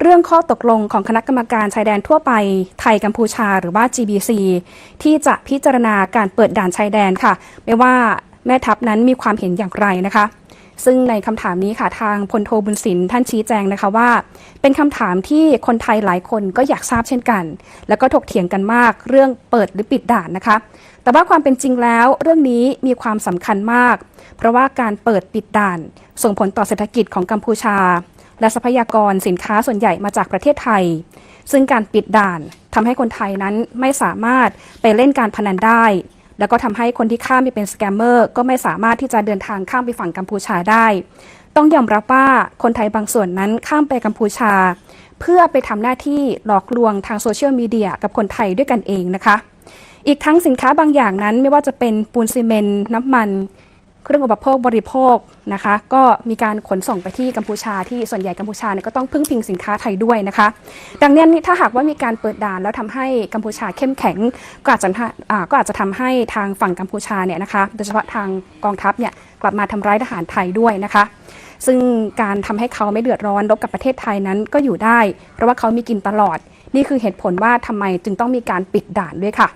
เรื่องข้อตกลงของคณะกรรมการชายแดนทั่วไปไทยกัมพูชาหรือว่า GBC ที่จะพิจารณาการเปิดด่านชายแดนค่ะ ไม่ว่าแม่ทัพนั้นมีความเห็นอย่างไรนะคะ ซึ่งในคำถามนี้ค่ะทางพลโทบุญสินท่านชี้แจงนะคะว่า เป็นคำถามที่คนไทยหลายคนก็อยากทราบเช่นกัน แล้วก็ถกเถียงกันมากเรื่องเปิดหรือปิดด่านนะคะ แต่ว่าความเป็นจริงแล้วเรื่องนี้มีความสำคัญมาก เพราะว่าการเปิดปิดด่าน ส่งผลต่อเศรษฐกิจของกัมพูชา และทรัพยากรสินค้าส่วนใหญ่มาจากประเทศไทย ซึ่งการปิดด่านทำให้คนไทยนั้นไม่สามารถไปเล่นการพนันได้ แล้วก็ทำให้คนที่ข้ามไปเป็นสแกมเมอร์ก็ไม่สามารถที่จะเดินทางข้ามไปฝั่งกัมพูชาได้ ต้องยอมรับว่าคนไทยบางส่วนนั้นข้ามไปกัมพูชา เพื่อไปทำหน้าที่หลอกลวงทางโซเชียลมีเดียกับคนไทยด้วยกันเองนะคะ อีกทั้งสินค้าบางอย่างนั้นไม่ว่าจะเป็นปูนซีเมนต์น้ำมัน เครื่องอุปโภคบริโภคนะคะ ก็มีการขนส่งไปที่กัมพูชาที่ส่วนใหญ่กัมพูชาเนี่ยก็ต้องพึ่งพิงสินค้าไทยด้วยนะคะ ดังนั้นถ้าหากว่ามีการเปิดด่านแล้วทำให้กัมพูชาเข้มแข็ง ก็อาจจะก็อาจจะทำให้ทางฝั่งกัมพูชาเนี่ยนะคะโดยเฉพาะทางกองทัพเนี่ยกลับมาทำร้ายทหารไทยด้วยนะคะ ซึ่งการทำให้เขาไม่เดือดร้อนรบกับประเทศไทยนั้นก็อยู่ได้ เพราะว่าเขามีกินตลอด นี่คือเหตุผลว่าทำไมจึงต้องมีการปิดด่านด้วยค่ะ